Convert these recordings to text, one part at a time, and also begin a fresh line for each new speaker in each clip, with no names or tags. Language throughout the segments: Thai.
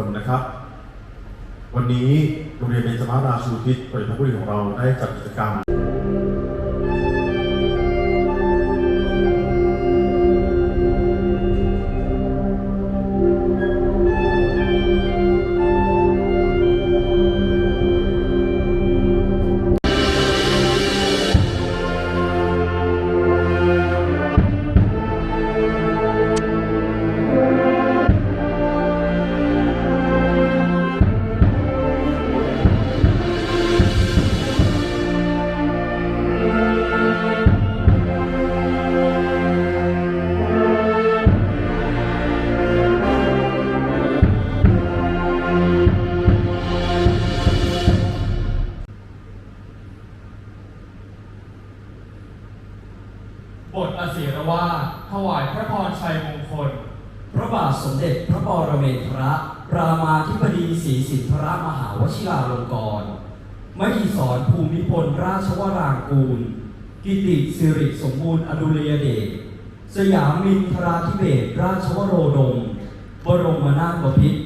คนนะครับ วันนี้โรงเรียนเบญจมาราชูทิศปริทบุรีของเราได้จัดกิจกรรม
บทอศีรวาถวายพระพรชัยมงคล
พระบาทสมเด็จพระปรเมศวรรามาธิบดีศรีสินทรมหาวชิราลงกรณ์มหิศรภูมิพลราชวรางกูล กิติสิริสมบูรณ์อดุลยเดชสยามินทราธิเบศรราชวโรดม บรมนาถบพิตร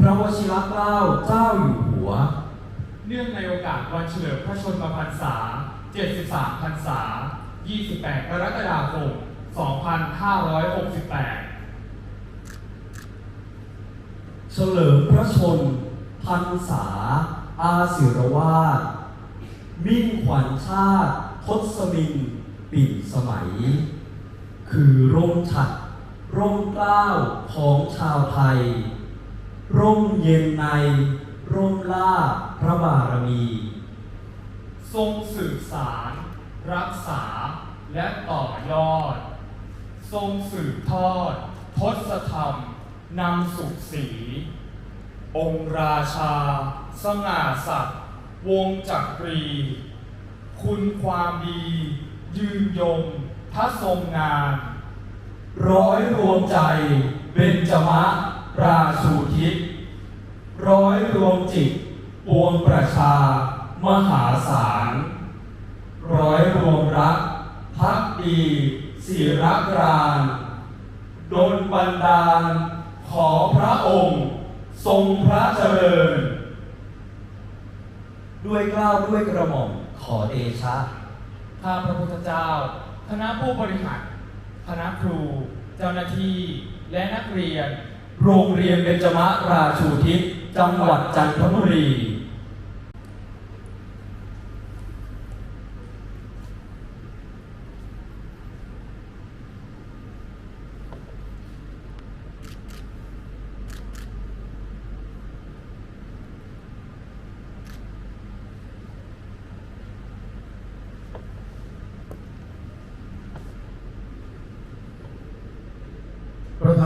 พระวชิรเกล้าเจ้าอยู่หัว
เนื่องในโอกาสวันเฉลิมพระชนมพรรษา 73 พรรษา 28 กรกฎาคม 2568
เฉลิมพระชนพรรษา อาศิรวาสมิ่งขวัญชาติทศมิน ปิ่นสมัย คือร่มฉัดร่มเกล้าของชาวไทย ร่มเย็นใน ร่มล่าพระบารมี
ทรงสืบสาร รักษาและต่อยอด ทรงสืบทอดทศธรรม นำสุขสี องค์ราชา สง่าสัตว์วงจักรี คุณความดี ยืนยงถ้าทรงงาน
ร้อยรวมใจเบญจมะราชูทิศร้อยรวมจิตปวงประชามหาศาล ร้อยรวมรัก พักดีศิรกรานโดนบันดาล ขอพระองค์ ทรงพระเจริญ ด้วยกล้าวด้วยกระหม่อมขอเดชะ
ข้าพระพุทธเจ้า คณะผู้บริหารคณะครู เจ้าหน้าที่ และนักเรียน
โรงเรียนเบญจมราชูทิศจังหวัดจันทบุรี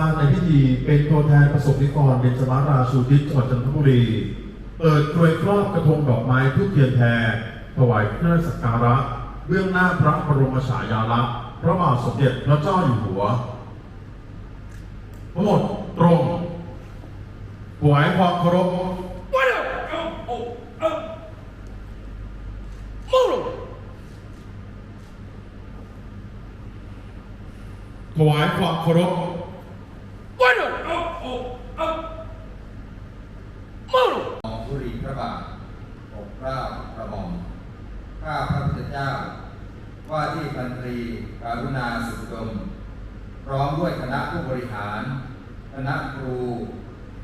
า
นในพิธีเป็นตัวแทนประสบนิกรเบญจมาราชูทิศจังหวัดจันทบุรี เปิดกรวยครอบกระทงดอกไม้ทุกเทียนแพรถวายเครื่องสักการะ เบื้องหน้าพระบรมฉายาลักษณ์พระบาทสมเด็จพระเจ้าอยู่หัวทั้งหมดตรงถวายความเคารพถวายความเคารพ
ของธุรีพระบาทปกเกล้าพระหม่อม ข้าพระพุทธเจ้า ว่าที่พันตรีการุณาสุดมพร้อมด้วยคณะผู้บริหาร คณะครู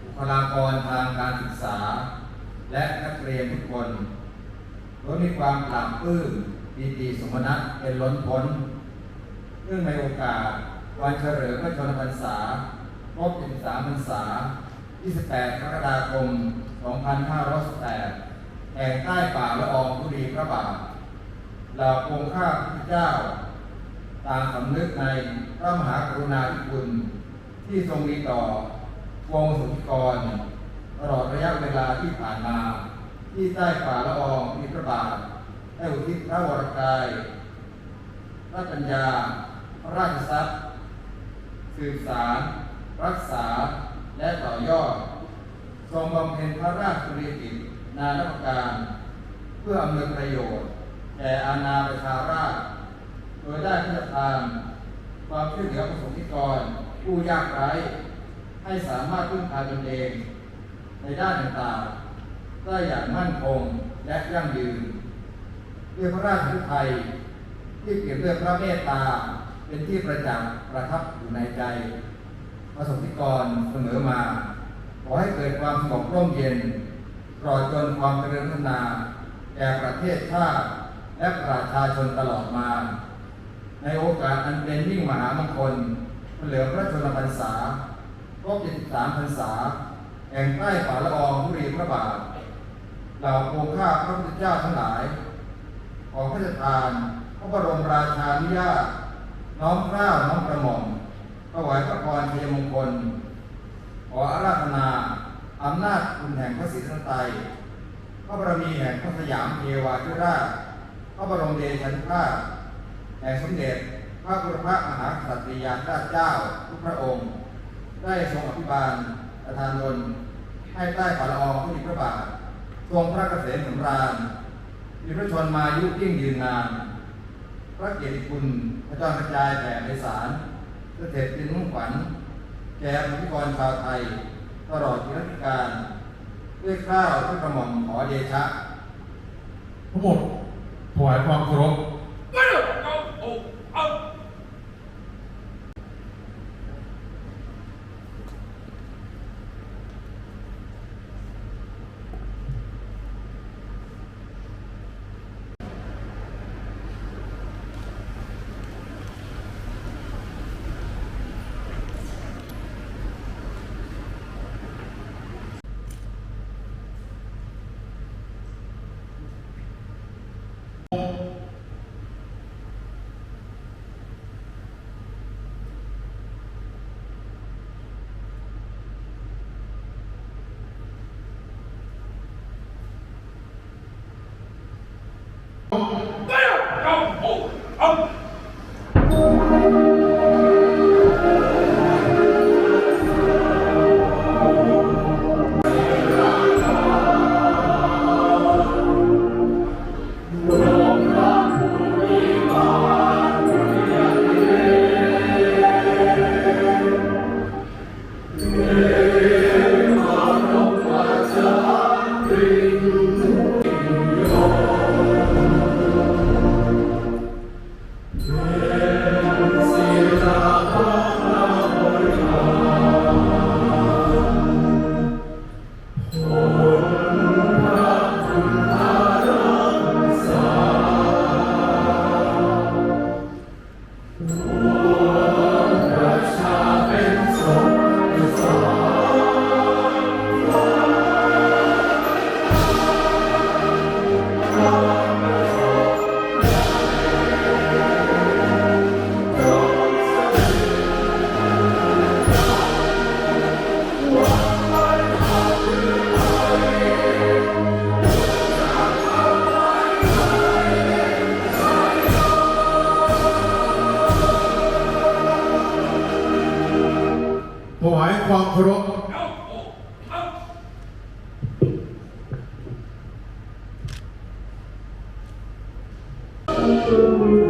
บุคลากรทางการศึกษา และนักเรียนทุกคนล้วนมีความปราบปลื้มปีติสมนัตเป็นล้นพ้นเนื่องในโอกาสวันเฉลิมพระชนมพรรษาครบ73พรรษา 28 กรกฎาคม 2518แห่งใต้ป่าละอองธุรีพระบาท เหล่าปวงข้าพระเจ้า ตางสำนึกในพระมหากรุณาธิคุณ ที่ทรงมีต่อวงสุธิกรตลอดระยะเวลาที่ผ่านมา ที่ใต้ป่าละอองธุรีพระบาทได้อุทิศพระวรกาย พระปัญญา พระราชทรัพย์ สืบสาร รักษา และต่อยอด ทรงบำเพ็ญพระราชกิจนานาประการ เพื่ออำนวยประโยชน์ แก่อาณาประชาราษฎร์โดยได้พระราชทานความช่วยเหลือประสบนิกรผู้ยากไร้ ให้สามารถพึ่งพาตนเอง ในด้านต่างๆได้อย่างมั่นคงและยั่งยืนด้วยพระราชฤทัยที่เปลี่ยนด้วยพระเมตตาเป็นที่ประจักษ์ประทับอยู่ในใจประสบนิกรเสมอมา ขอให้เกิดความสงบร่มเย็นตลอดจนความเจริญพัฒนาแก่ประเทศชาติ และประชาชนตลอดมา ในโอกาสอันเป็นยิ่งมหามงคลเฉลิมพระชนมพรรษาครบ73พรรษา แห่งใต้ฝ่าละอองธุรีพระบาท เหล่าโคข้าพระพุทธเจ้าทั้งหลาย ขอพระราชทาน พระบรมราชานุญาตน้อมเกล้าน้อมกระหม่อมถวายพระพรชัยมงคล ขออาราธนาอำนาจคุณแห่งพระศรีสันไตยพระบารมีแห่งพระสยามเทวาธิราช พระบรมเดชานุภาพแห่งสมเด็จพระบุรพมหากษัตริยาธิราชเจ้าทุกพระองค์ ได้ทรงอภิบาลประทานตนให้ใต้ฝ่าละอองธุลีพระบาททรงพระเกษมสำราญมีพระชนมายุยิ่งยืนนาน พระเกียรติคุณพระจรกระจายแผ่ในสารเสด็จเป็นมุ่งขวัญแก่ผู้กรชาวไทย ตลอดรัชกาลด้วยข้าวด้วยกระหม่อมขอเดชะ
ทั้งหมด ถวายความเคารพ ถ
Thank you.